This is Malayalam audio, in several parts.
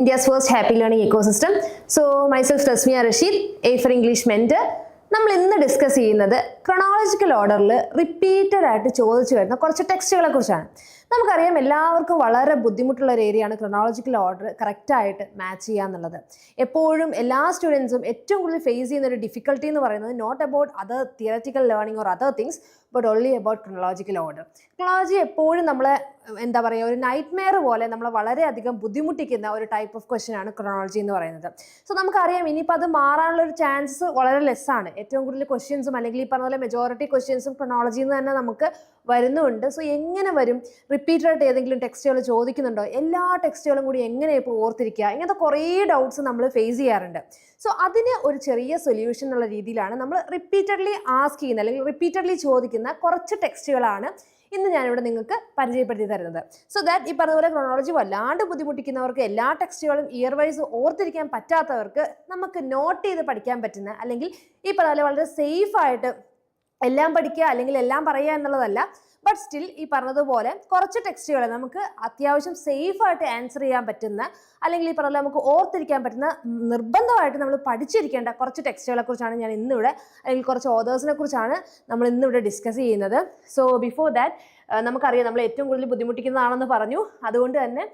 India's happy happy learning ecosystem. So myself Tasmiya Rasheed A for English മെന്റ് നമ്മൾ ഇന്ന് ഡിസ്കസ് ചെയ്യുന്നത് ക്രൊണോളജിക്കൽ ഓർഡറിൽ റിപ്പീറ്റഡ് ആയിട്ട് ചോദിച്ചു വരുന്ന കുറച്ച് ടെക്സ്റ്റുകളെ കുറിച്ചാണ്. നമുക്കറിയാം എല്ലാവർക്കും വളരെ ബുദ്ധിമുട്ടുള്ള ഒരു ഏരിയയാണ് ക്രൊണോളജിക്കൽ ഓർഡർ കറക്റ്റായിട്ട് മാച്ച് ചെയ്യുക എന്നുള്ളത്. എപ്പോഴും എല്ലാ സ്റ്റുഡൻസും ഏറ്റവും കൂടുതൽ ഫേസ് ചെയ്യുന്ന ഒരു ഡിഫിക്കൽട്ടി എന്ന് പറയുന്നത് not about other theoretical learning or other things but only about chronological order chronology എപ്പോഴും നമ്മളെ എന്താ പറയുക ഒരു നൈറ്റ് മെയർ പോലെ നമ്മളെ വളരെയധികം ബുദ്ധിമുട്ടിക്കുന്ന ഒരു ടൈപ്പ് ഓഫ് ക്വസ്റ്റ്യൻ ആണ് ക്രോണോളജി എന്ന് പറയുന്നത്. സോ നമുക്കറിയാം ഇനിയിപ്പോൾ അത് മാറാനുള്ള ഒരു ചാൻസ് വളരെ ലെസ്സാണ് ഏറ്റവും കൂടുതൽ ക്വസ്റ്റ്യൻസും അല്ലെങ്കിൽ ഈ പറഞ്ഞ പോലെ മെജോറിറ്റി ക്വസ്റ്റ്യൻസും ക്രോണോളജിയിൽ നിന്ന് തന്നെ നമുക്ക് വരുന്നുണ്ട്. സോ എങ്ങനെ വരും? റിപ്പീറ്റഡ് ആയിട്ട് ഏതെങ്കിലും ടെക്സ്റ്റുകൾ ചോദിക്കുന്നുണ്ടോ? എല്ലാ ടെക്സ്റ്റുകളും കൂടി എങ്ങനെ ഇപ്പോൾ ഓർത്തിരിക്കുക? ഇങ്ങനത്തെ കുറേ ഡൗട്ട്സ് നമ്മൾ ഫേസ് ചെയ്യാറുണ്ട്. സോ അതിന് ഒരു ചെറിയ സൊല്യൂഷൻ എന്നുള്ള രീതിയിലാണ് നമ്മൾ റിപ്പീറ്റഡ്ലി ആസ്ക് ചെയ്യുന്ന അല്ലെങ്കിൽ റിപ്പീറ്റഡ്ലി ചോദിക്കുന്ന കുറച്ച് ടെക്സ്റ്റുകളാണ് ഇന്ന് ഞാനിവിടെ നിങ്ങൾക്ക് പരിചയപ്പെടുത്തി തരുന്നത്. സോ ദാറ്റ് ഈ പറഞ്ഞ പോലെ ക്രോണോളജി വല്ലാണ്ട് ബുദ്ധിമുട്ടിക്കുന്നവർക്ക് എല്ലാ ടെക്സ്റ്റുകളും ഇയർ വൈസ് ഓർത്തിരിക്കാൻ പറ്റാത്തവർക്ക് നമുക്ക് നോട്ട് ചെയ്ത് പഠിക്കാൻ പറ്റുന്ന അല്ലെങ്കിൽ ഈ പറഞ്ഞ പോലെ വളരെ സേഫ് ആയിട്ട് എല്ലാം പഠിക്കുക അല്ലെങ്കിൽ എല്ലാം പറയുക എന്നുള്ളതല്ല ബട്ട് സ്റ്റിൽ ഈ പറഞ്ഞതുപോലെ കുറച്ച് ടെക്സ്റ്റുകൾ നമുക്ക് അത്യാവശ്യം സേഫായിട്ട് ആൻസർ ചെയ്യാൻ പറ്റുന്ന അല്ലെങ്കിൽ ഈ പറഞ്ഞ പോലെ നമുക്ക് ഓർത്തിരിക്കാൻ പറ്റുന്ന നിർബന്ധമായിട്ട് നമ്മൾ പഠിച്ചിരിക്കേണ്ട കുറച്ച് ടെക്സ്റ്റുകളെ കുറിച്ചാണ് ഞാൻ ഇന്നിവിടെ അല്ലെങ്കിൽ കുറച്ച് ഓതേഴ്സിനെ കുറിച്ചാണ് നമ്മൾ ഇന്നിവിടെ ഡിസ്കസ് ചെയ്യുന്നത്. സോ ബിഫോർ ദാറ്റ് നമുക്കറിയാം നമ്മൾ ഏറ്റവും കൂടുതൽ ബുദ്ധിമുട്ടിക്കുന്നതാണെന്ന് പറഞ്ഞു. അതുകൊണ്ട് തന്നെ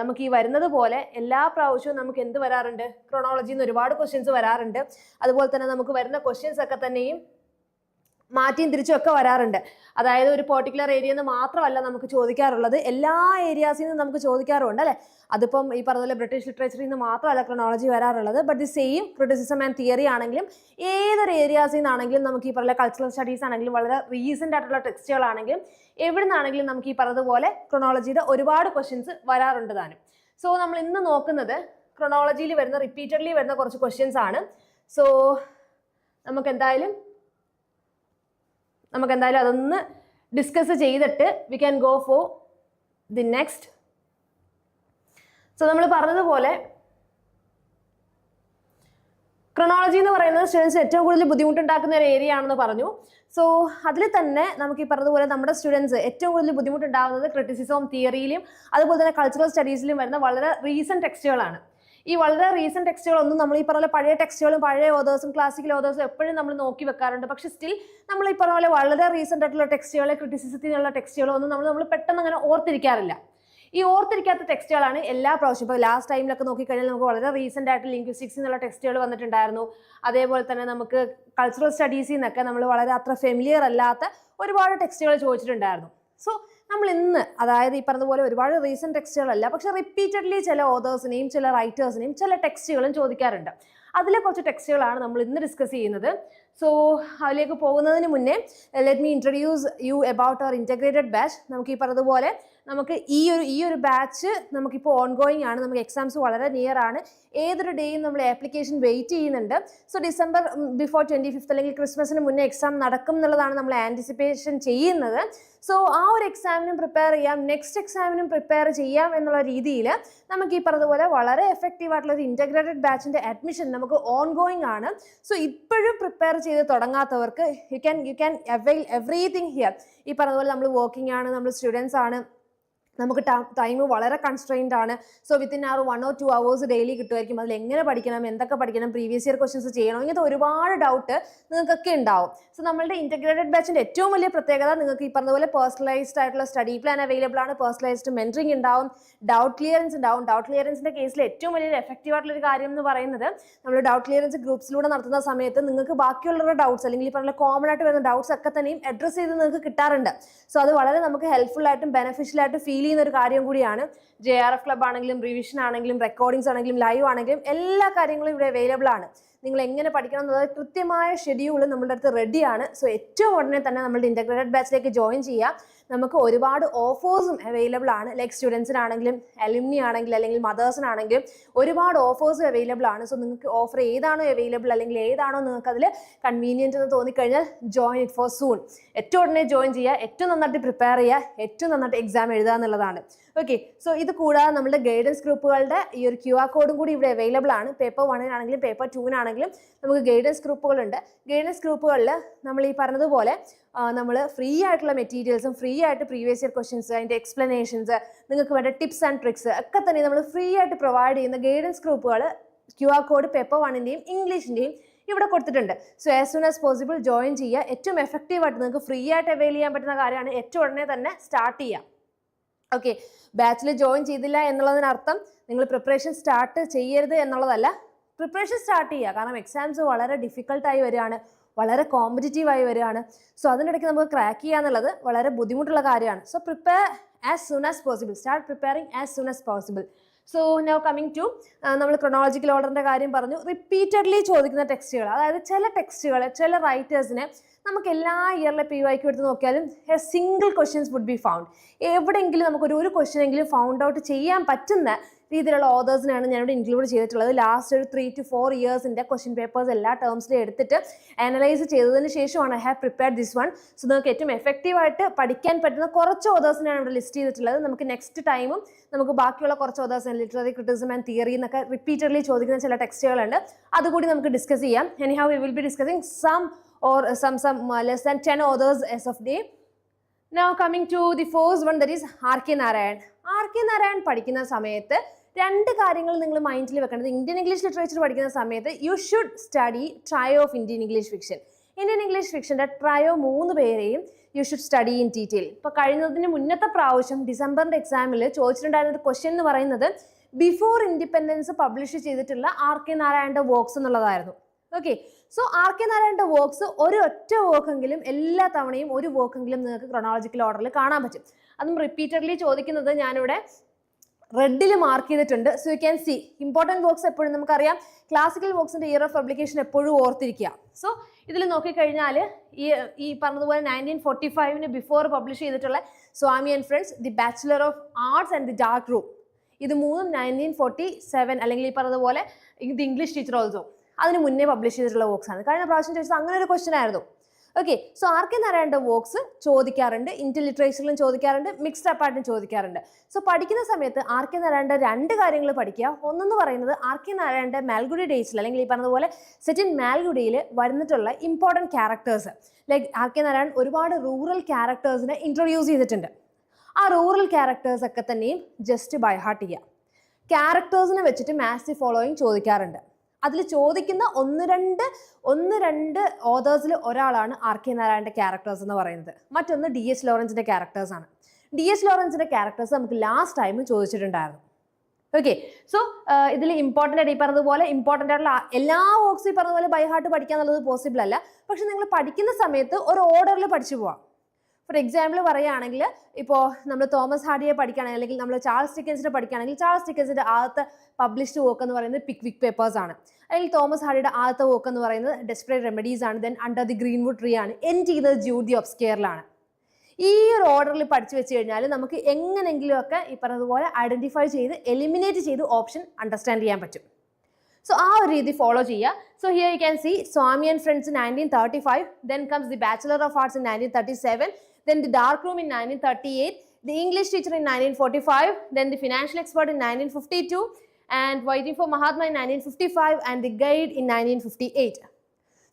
നമുക്ക് ഈ വരുന്നത് പോലെ എല്ലാ പ്രാവശ്യവും നമുക്ക് എന്ത് വരാറുണ്ട്? ക്രോണോളജിയിൽ നിന്ന് ഒരുപാട് ക്വസ്റ്റ്യൻസ് വരാറുണ്ട്. അതുപോലെ തന്നെ നമുക്ക് വരുന്ന ക്വസ്റ്റ്യൻസ് ഒക്കെ തന്നെയും മാറ്റിയും തിരിച്ചും ഒക്കെ വരാറുണ്ട്. അതായത് ഒരു പെർട്ടിക്കുലർ ഏരിയയിൽ നിന്ന് മാത്രമല്ല നമുക്ക് ചോദിക്കാറുള്ളത്. എല്ലാ ഏരിയാസിൽ നിന്നും നമുക്ക് ചോദിക്കാറുണ്ട് അല്ലേ? അതിപ്പം ഈ പറഞ്ഞ പോലെ ബ്രിട്ടീഷ് ലിറ്ററേച്ചറിൽ നിന്ന് മാത്രമല്ല ക്രണോളജി വരാറുള്ളത്. But the same criticism and theory ആണെങ്കിലും ഏതൊരു ഏരിയാസിൽ നിന്നാണെങ്കിലും നമുക്ക് ഈ പറഞ്ഞ കൾച്ചറൽ സ്റ്റഡീസ് ആണെങ്കിലും വളരെ റീസെന്റ് ആയിട്ടുള്ള ടെക്സ്റ്റുകളാണെങ്കിലും എവിടെ നിന്നാണെങ്കിലും നമുക്ക് ഈ പറഞ്ഞതുപോലെ ക്രൊണോളജിയുടെ ഒരുപാട് ക്വസ്റ്റ്യൻസ് വരാറുണ്ട് താനും. സോ നമ്മൾ ഇന്ന് നോക്കുന്നത് ക്രൊണോളജിയിൽ വരുന്ന റിപ്പീറ്റഡ്ലി വരുന്ന കുറച്ച് ക്വസ്റ്റ്യൻസ് ആണ്. സോ നമുക്ക് എന്തായാലും നമുക്ക് എന്തായാലും അതൊന്ന് ഡിസ്കസ് ചെയ്തിട്ട് we can go for the next so നമ്മൾ പറഞ്ഞതുപോലെ ക്രൊണോളജി എന്ന് പറയുന്നത് സ്റ്റുഡൻസ് ഏറ്റവും കൂടുതൽ ബുദ്ധിമുട്ടുണ്ടാക്കുന്ന ഒരു ഏരിയ ആണെന്ന് പറഞ്ഞു. സോ അതിൽ തന്നെ നമുക്ക് ഈ പറഞ്ഞതുപോലെ നമ്മുടെ സ്റ്റുഡൻസ് ഏറ്റവും കൂടുതൽ ബുദ്ധിമുട്ടുണ്ടാകുന്നത് ക്രിറ്റിസിസവും തിയറിയിലും അതുപോലെ തന്നെ കൾച്ചറൽ സ്റ്റഡീസിലും വരുന്ന വളരെ റീസെന്റ് ടെക്സ്റ്റുകളാണ് ഈ വളരെ റീസെന്റ് ടെക്സ്റ്റുകളൊന്നും നമ്മൾ ഈ പറഞ്ഞ പഴയ ടെക്സ്റ്റുകളും പഴയ ഓതേഴ്സും ക്ലാസിക്കൽ ഓതേഴ്സും എപ്പോഴും നമ്മൾ നോക്കി വെക്കാറുണ്ട്. പക്ഷെ സ്റ്റിൽ നമ്മൾ ഈ പറഞ്ഞ പോലെ വളരെ റീസെന്റ് ആയിട്ടുള്ള ടെക്സ്റ്റുകളെ ക്രിറ്റിസിസത്തിനുള്ള ടെക്സ്റ്റുകളോ ഒന്നും നമ്മൾ നമ്മൾ പെട്ടെന്ന് അങ്ങനെ ഓർത്തിരിക്കാറില്ല. ഈ ഓർത്തിരിക്കാത്ത ടെക്സ്റ്റുകളാണ് എല്ലാ പ്രാവശ്യം. ഇപ്പോൾ ലാസ്റ്റ് ടൈമിലൊക്കെ നോക്കിക്കഴിഞ്ഞാൽ നമുക്ക് വളരെ റീസെന്റ് ആയിട്ട് ലിംഗ്വിസ്റ്റിക്സ് എന്നുള്ള ടെക്സ്റ്റുകൾ വന്നിട്ടുണ്ടായിരുന്നു. അതേപോലെ തന്നെ നമുക്ക് കൾച്ചറൽ സ്റ്റഡീസിൽ നിന്നൊക്കെ നമ്മൾ വളരെ അത്ര ഫെമിലിയർ അല്ലാത്ത ഒരുപാട് ടെക്സ്റ്റുകൾ ചോദിച്ചിട്ടുണ്ടായിരുന്നു. സോ നമ്മൾ ഇന്ന് അതായത് ഈ പറഞ്ഞതുപോലെ ഒരുപാട് റീസെന്റ് ടെക്സ്റ്റുകളല്ല പക്ഷേ റിപ്പീറ്റഡ്ലി ചില ഓതേഴ്സിനെയും ചില റൈറ്റേഴ്സിനെയും ചില ടെക്സ്റ്റുകളും ചോദിക്കാറുണ്ട്. അതിലെ കുറച്ച് ടെക്സ്റ്റുകളാണ് നമ്മൾ ഇന്ന് ഡിസ്കസ് ചെയ്യുന്നത്. സോ അതിലേക്ക് പോകുന്നതിന് മുന്നേ let me introduce you about our integrated batch നമുക്ക് ഈ പറഞ്ഞതുപോലെ നമുക്ക് ഈ ഒരു ഈ ഒരു ബാച്ച് നമുക്കിപ്പോൾ ഓൺ ഗോയിങ് ആണ്. നമുക്ക് എക്സാംസ് വളരെ നിയർ ആണ്. ഏതൊരു ഡേയും നമ്മൾ ആപ്ലിക്കേഷൻ വെയിറ്റ് ചെയ്യുന്നുണ്ട്. So December before twenty fifth അല്ലെങ്കിൽ ക്രിസ്മസിന് മുന്നേ എക്സാം നടക്കും എന്നുള്ളതാണ് നമ്മൾ ആന്റിസിപ്പേഷൻ ചെയ്യുന്നത്. സോ ആ ഒരു എക്സാമിനും പ്രിപ്പയർ ചെയ്യാം. നെക്സ്റ്റ് എക്സാമിനും പ്രിപ്പയർ ചെയ്യാം എന്നുള്ള രീതിയിൽ നമുക്ക് ഈ പറഞ്ഞതുപോലെ വളരെ എഫക്റ്റീവ് ആയിട്ടുള്ള ഒരു ഇന്റഗ്രേറ്റഡ് ബാച്ചിന്റെ അഡ്മിഷൻ നമുക്ക് ഓൺ ഗോയിങ് ആണ്. സോ ഇപ്പോഴും പ്രിപ്പയർ ചെയ്ത് തുടങ്ങാത്തവർക്ക് you can you can avail everything here ഈ പറഞ്ഞതുപോലെ നമ്മൾ വർക്കിംഗ് ആണ് നമ്മൾ സ്റ്റുഡൻസ് ആണ്. നമുക്ക് ടൈം വളരെ കൺസ്ട്രെയിൻഡ് ആണ്. So within our one or two hours daily കിട്ടുമായിരിക്കും. അതിൽ എങ്ങനെ പഠിക്കണം എന്തൊക്കെ പഠിക്കണം പ്രീവിയസ് ഇയർ ക്വസ്റ്റ്യൻസ് ചെയ്യണം ഇങ്ങനത്തെ ഒരുപാട് ഡൗട്ട് നിങ്ങൾക്കൊക്കെ ഉണ്ടാവും. സോ നമ്മുടെ ഇന്റഗ്രേറ്റഡ് ബാച്ചിന്റെ ഏറ്റവും വലിയ പ്രത്യേകത നിങ്ങൾക്ക് ഈ പറഞ്ഞ പോലെ പേഴ്സണലൈസ്ഡ് ആയിട്ടുള്ള സ്റ്റഡി പ്ലാൻ അവൈലബിൾ ആണ്. പേഴ്സണലൈസ്ഡ് മെന്ററിംഗ് ഉണ്ടാവും ഡൗട്ട് ക്ലിയറൻസ് ഉണ്ടാവും. ഡൗട്ട് ക്ലിയറൻസിന്റെ കേസിൽ ഏറ്റവും വലിയ എഫക്റ്റീവ് ആയിട്ടുള്ള ഒരു കാര്യം എന്ന് പറയുന്നത് നമ്മൾ ഡൗട്ട് ക്ലിയറൻസ് ഗ്രൂപ്പ്സിലൂടെ നടത്തുന്ന സമയത്ത് നിങ്ങൾക്ക് ബാക്കിയുള്ളവരുടെ ഡൗട്ട്സ് അല്ലെങ്കിൽ ഈ പറഞ്ഞ കോമൺ ആയിട്ട് വരുന്ന ഡൗട്ട്സ് ഒക്കെ തന്നെയും അഡ്രസ്സ് ചെയ്ത് നിങ്ങൾക്ക് കിട്ടാറുണ്ട്. സോ അത് വളരെ നമുക്ക് ഹെൽപ്ഫുൾ ആയിട്ടും ബെനിഫിഷ്യൽ ആയിട്ട് ഫീൽ ചെയ്യുന്ന ഒരു കാര്യം കൂടിയാണ്. ജെ ആർ എഫ് ക്ലബ് ആണെങ്കിലും റിവിഷൻ ആണെങ്കിലും റെക്കോർഡിങ്സ് ആണെങ്കിലും ലൈവ് ആണെങ്കിലും എല്ലാ കാര്യങ്ങളും ഇവിടെ അവൈലബിൾ ആണ്. നിങ്ങൾ എങ്ങനെ പഠിക്കണം എന്നുള്ളത് കൃത്യമായ ഷെഡ്യൂൾ നമ്മുടെ അടുത്ത് റെഡിയാണ് സോ ഏറ്റവും ഉടനെ തന്നെ നമ്മുടെ ഇന്റഗ്രേറ്റഡ് ബാച്ചിലേക്ക് ജോയിൻ ചെയ്യാം നമുക്ക് ഒരുപാട് ഓഫേഴ്സും അവൈലബിൾ ആണ്. ലൈക്ക് സ്റ്റുഡൻസിനാണെങ്കിലും അലുമിനി ആണെങ്കിലും അല്ലെങ്കിൽ മദേഴ്സിനാണെങ്കിലും ഒരുപാട് ഓഫേഴ്സ് അവൈലബിൾ ആണ്. സോ നിങ്ങൾക്ക് ഓഫർ ഏതാണോ അവൈലബിൾ അല്ലെങ്കിൽ ഏതാണോ നിങ്ങൾക്ക് അതിൽ കൺവീനിയന്റ് എന്ന് തോന്നിക്കഴിഞ്ഞാൽ ജോയിൻ ഇറ്റ് ഫോർ സൂൺ ഏറ്റവും ഉടനെ ജോയിൻ ചെയ്യുക ഏറ്റവും നന്നായിട്ട് പ്രിപ്പയർ ചെയ്യുക ഏറ്റവും നന്നായിട്ട് എക്സാം എഴുതുക എന്നുള്ളതാണ്. ഓക്കെ സോ ഇത് കൂടാതെ നമ്മുടെ ഗൈഡൻസ് ഗ്രൂപ്പുകളുടെ ഈ ഒരു ക്യു ആർ കോഡും കൂടി ഇവിടെ അവൈലബിൾ ആണ്. പേപ്പർ വണ്ണിനാണെങ്കിലും പേപ്പർ ടൂവിനാണെങ്കിലും നമുക്ക് ഗൈഡൻസ് ഗ്രൂപ്പുകളുണ്ട് ഗൈഡൻസ് ഗ്രൂപ്പുകളിൽ നമ്മൾ ഈ പറഞ്ഞതുപോലെ നമ്മൾ ഫ്രീ ആയിട്ടുള്ള മെറ്റീരിയൽസും ഫ്രീ ആയിട്ട് പ്രീവിയസ് ഇയർ ക്വസ്റ്റ്യൻസ് അതിന്റെ എക്സ്പ്ലനേഷൻസ് നിങ്ങൾക്ക് വേണ്ട ടിപ്സ് ആൻഡ് ട്രിക്സ് ഒക്കെ തന്നെ നമ്മൾ ഫ്രീ ആയിട്ട് പ്രൊവൈഡ് ചെയ്യുന്ന ഗൈഡൻസ് ഗ്രൂപ്പുകൾ ക്യു ആർ കോഡ് പേപ്പർ വണ്ണിന്റെയും ഇംഗ്ലീഷിന്റെയും ഇവിടെ കൊടുത്തിട്ടുണ്ട്. So as soon as possible join ചെയ്യുക. ഏറ്റവും എഫക്റ്റീവായിട്ട് നിങ്ങൾക്ക് ഫ്രീ ആയിട്ട് അവൈൽ ചെയ്യാൻ പറ്റുന്ന കാര്യമാണ്. ഏറ്റവും ഉടനെ തന്നെ സ്റ്റാർട്ട് ചെയ്യുക. ഓക്കെ ബാച്ചിൽ ജോയിൻ ചെയ്തില്ല എന്നുള്ളതിനർത്ഥം നിങ്ങൾ പ്രിപ്പറേഷൻ സ്റ്റാർട്ട് ചെയ്യരുത് എന്നുള്ളതല്ല. പ്രിപ്പറേഷൻ സ്റ്റാർട്ട് ചെയ്യുക. കാരണം എക്സാംസ് വളരെ ഡിഫിക്കൽട്ടായി വരികയാണ്. വളരെ കോമ്പറ്റീറ്റീവ് ആയി വരികയാണ്. സോ അതിനിടയ്ക്ക് നമുക്ക് ക്രാക്ക് ചെയ്യുക എന്നുള്ളത് വളരെ ബുദ്ധിമുട്ടുള്ള കാര്യമാണ്. So prepare as soon as possible start preparing as soon as possible so now coming to നമ്മൾ ക്രൊണോളജിക്കൽ ഓർഡറിന്റെ കാര്യം പറഞ്ഞു. റിപ്പീറ്റഡ്ലി ചോദിക്കുന്ന ടെക്സ്റ്റുകൾ അതായത് ചില ടെക്സ്റ്റുകൾ ചില റൈറ്റേഴ്സിനെ നമുക്ക് എല്ലാ ഇയറിലെ പി വൈക്കും എടുത്ത് നോക്കിയാലും a single questions would be found എവിടെയെങ്കിലും നമുക്കൊരു ഒരു ക്വസ്റ്റ്യൻ എങ്കിലും ഫൗണ്ട് ഔട്ട് ചെയ്യാൻ പറ്റുന്ന രീതിയിലുള്ള ഓതേഴ്സിനാണ് ഞാനിവിടെ ഇൻക്ലൂഡ് ചെയ്തിട്ടുള്ളത്. ലാസ്റ്റ് ഒരു ത്രീ ടു ഫോർ ഇയേഴ്സിന്റെ ക്വസ്റ്റ്യൻ പേപ്പേഴ്സ് എല്ലാ ടേംസിലും എടുത്തിട്ട് അനലൈസ് ചെയ്തതിന് ശേഷമാണ് I have prepared this one so നിങ്ങൾക്ക് ഏറ്റവും എഫക്റ്റീവായിട്ട് പഠിക്കാൻ പറ്റുന്ന കുറച്ച് ഓതേഴ്സിനാണ് ഇവിടെ ലിസ്റ്റ് ചെയ്തിട്ടുള്ളത്. നമുക്ക് നെക്സ്റ്റ് ടൈമും നമുക്ക് ബാക്കിയുള്ള കുറച്ച് authors literary criticism and theory എന്നൊക്കെ റിപ്പീറ്റഡ്ലി ചോദിക്കുന്ന ചില ടെക്സ്റ്റുകളുണ്ട് അതുകൂടി നമുക്ക് ഡിസ്കസ് ചെയ്യാം. Any how we will be discussing some some some uh, less than 10 others as of day now coming to the first one that is R K Narayan R K Narayan പഠിക്കുന്ന സമയത്ത് രണ്ട് കാര്യങ്ങൾ നിങ്ങൾ മൈൻഡിൽ വെക്കേണ്ടത്. ഇന്ത്യൻ ഇംഗ്ലീഷ് ലിറ്ററേച്ചർ പഠിക്കുന്ന സമയത്ത് you should study trio of Indian English fiction Indian English ഫിക്ഷന്റെ trio മൂന്ന് പേരെയും you should study in detail ഇപ്പോൾ കഴിഞ്ഞതിന് മുന്നത്തെ പ്രാവശ്യം ഡിസംബറിന്റെ എക്സാമിൽ ചോദിച്ചിട്ടുണ്ടായിരുന്ന ഒരു ക്വസ്റ്റ്യൻ എന്ന് പറയുന്നത് ബിഫോർ ഇൻഡിപെൻഡൻസ് പബ്ലിഷ് ചെയ്തിട്ടുള്ള ആർ കെ നാരായണന്റെ വർക്ക്സ് എന്നുള്ളതായിരുന്നു. ഓക്കെ സോ ആർ കെ നാരായണന്റെ വർക്ക്സ് ഒരു ഒറ്റ വർക്കെങ്കിലും എല്ലാ തവണയും ഒരു വർക്കെങ്കിലും നിങ്ങൾക്ക് ക്രൊണോളജിക്കൽ ഓർഡറിൽ കാണാൻ പറ്റും. അതും റിപ്പീറ്റഡ്ലി ചോദിക്കുന്നത് ഞാനിവിടെ റെഡിൽ മാർക്ക് ചെയ്തിട്ടുണ്ട്. So you can see important works എപ്പോഴും നമുക്കറിയാം. ക്ലാസിക്കൽ വർക്ക്സിന്റെ ഇയർ ഓഫ് പബ്ലിക്കേഷൻ എപ്പോഴും ഓർത്തിരിക്കുക. സോ ഇതിൽ നോക്കിക്കഴിഞ്ഞാൽ ഈ ഈ പറഞ്ഞതുപോലെ നയന്റീൻ ഫോർട്ടി ഫൈവിന് ബിഫോർ പബ്ലിഷ് ചെയ്തിട്ടുള്ള Swami and friends the bachelor of arts and the dark room ഇത് മൂന്നും നയന്റീൻ ഫോർട്ടി സെവൻ അല്ലെങ്കിൽ ഈ പറഞ്ഞതുപോലെ ദി ഇംഗ്ലീഷ് ടീച്ചർ ഓൾസോ അതിന് മുന്നേ പബ്ലിഷ് ചെയ്തിട്ടുള്ള ആണ്. കഴിഞ്ഞ പ്രാവശ്യം ചോദിച്ചത് അങ്ങനെ ഒരു ക്വസ്റ്റൻ ആയിരുന്നു. ഓക്കെ സോ ആർ കെ നാരായണന്റെ വോക്സ് ചോദിക്കാറുണ്ട് ഇന്ത്യൻ ലിറ്ററേച്ചറിലും ചോദിക്കാറുണ്ട് മിക്സ്ഡ് അപ്പാർട്ടും ചോദിക്കാറുണ്ട്. സോ പഠിക്കുന്ന സമയത്ത് ആർ കെ നാരായണന്റെ രണ്ട് കാര്യങ്ങൾ പഠിക്കുക. ഒന്നെന്ന് പറയുന്നത് ആർ കെ നാരായണന്റെ മാൽഗുഡി ഡേയ്സിൽ അല്ലെങ്കിൽ ഈ പറഞ്ഞതുപോലെ സെറ്റിൻ മാൽഗുഡിയിൽ വരുന്നിട്ടുള്ള important characters like R K Narayanan ഒരുപാട് റൂറൽ ക്യാരക്ടേഴ്സിനെ ഇൻട്രൊഡ്യൂസ് ചെയ്തിട്ടുണ്ട്. ആ റൂറൽ ക്യാരക്ടേഴ്സ് ഒക്കെ തന്നെയും ജസ്റ്റ് ബൈ ഹാർട്ട് ചെയ്യുക. ക്യാരക്ടേഴ്സിനെ വെച്ചിട്ട് മാസി ഫോളോയിങ് ചോദിക്കാറുണ്ട്. അതിൽ ചോദിക്കുന്ന ഒന്ന് രണ്ട് ഒന്ന് രണ്ട് ഓതേഴ്സിൽ ഒരാളാണ് ആർ കെ നാരായണന്റെ ക്യാരക്ടേഴ്സ് എന്ന് പറയുന്നത്. മറ്റൊന്ന് ഡി എസ് ലോറൻസിന്റെ ക്യാരക്ടേഴ്സ് ആണ്. ഡി എസ് ലോറൻസിന്റെ ക്യാരക്ടേഴ്സ് നമുക്ക് ലാസ്റ്റ് ടൈം ചോദിച്ചിട്ടുണ്ടായിരുന്നു. ഓക്കെ സോ ഇതിൽ ഇമ്പോർട്ടന്റ് ആയിട്ട് ഈ പറഞ്ഞതുപോലെ ഇമ്പോർട്ടന്റ് ആയിട്ടുള്ള എല്ലാ വോക്സ് ഈ പറഞ്ഞതുപോലെ ബൈ ഹാർട്ട് പഠിക്കുക എന്നുള്ളത് പോസിബിൾ അല്ല. പക്ഷെ നിങ്ങൾ പഠിക്കുന്ന സമയത്ത് ഒരു ഓർഡറിൽ പഠിച്ചു പോവാം. ഫോർ എക്സാമ്പിൾ പറയുകയാണെങ്കിൽ ഇപ്പോൾ നമ്മൾ തോമസ് ഹാർഡിയെ പഠിക്കുകയാണെങ്കിൽ അല്ലെങ്കിൽ നമ്മൾ ചാൾസ് ഡിക്കൻസിനെ പഠിക്കുകയാണെങ്കിൽ ചാൾസ് ഡിക്കൻസിന്റെ ആദ്യത്തെ പബ്ലിഷ്ഡ് വർക്ക് എന്ന് പറയുന്നത് പിക് വിക് പേപ്പേഴ്സ് ആണ്. അല്ലെങ്കിൽ തോമസ് ഹാർഡിയുടെ ആദ്യത്തെ വർക്ക് എന്ന് പറയുന്നത് ഡെസ്പറേറ്റ് റെമഡീസ് ആണ് then under the greenwood tree ആണ് എൻഡ് ചെയ്യുന്നത് ജൂഡി ഒബ്സ്കെയറിലാണ് ഈ ഒരു ഓർഡറിൽ പഠിച്ചു വെച്ച് കഴിഞ്ഞാൽ നമുക്ക് എങ്ങനെങ്കിലുമൊക്കെ ഈ പറഞ്ഞതുപോലെ ഐഡന്റിഫൈ ചെയ്ത് എലിമിനേറ്റ് ചെയ്ത് ഓപ്ഷൻ അണ്ടർസ്റ്റാൻഡ് ചെയ്യാൻ പറ്റും. സോ ആ ഒരു രീതി ഫോളോ ചെയ്യുക. So here you can see Swami and friends nineteen thirty five then comes the bachelor of arts in nineteen thirty seven teacher in nineteen forty five then the financial expert in nineteen fifty two and waiting for Mahatma in nineteen fifty five and the guide in nineteen fifty eight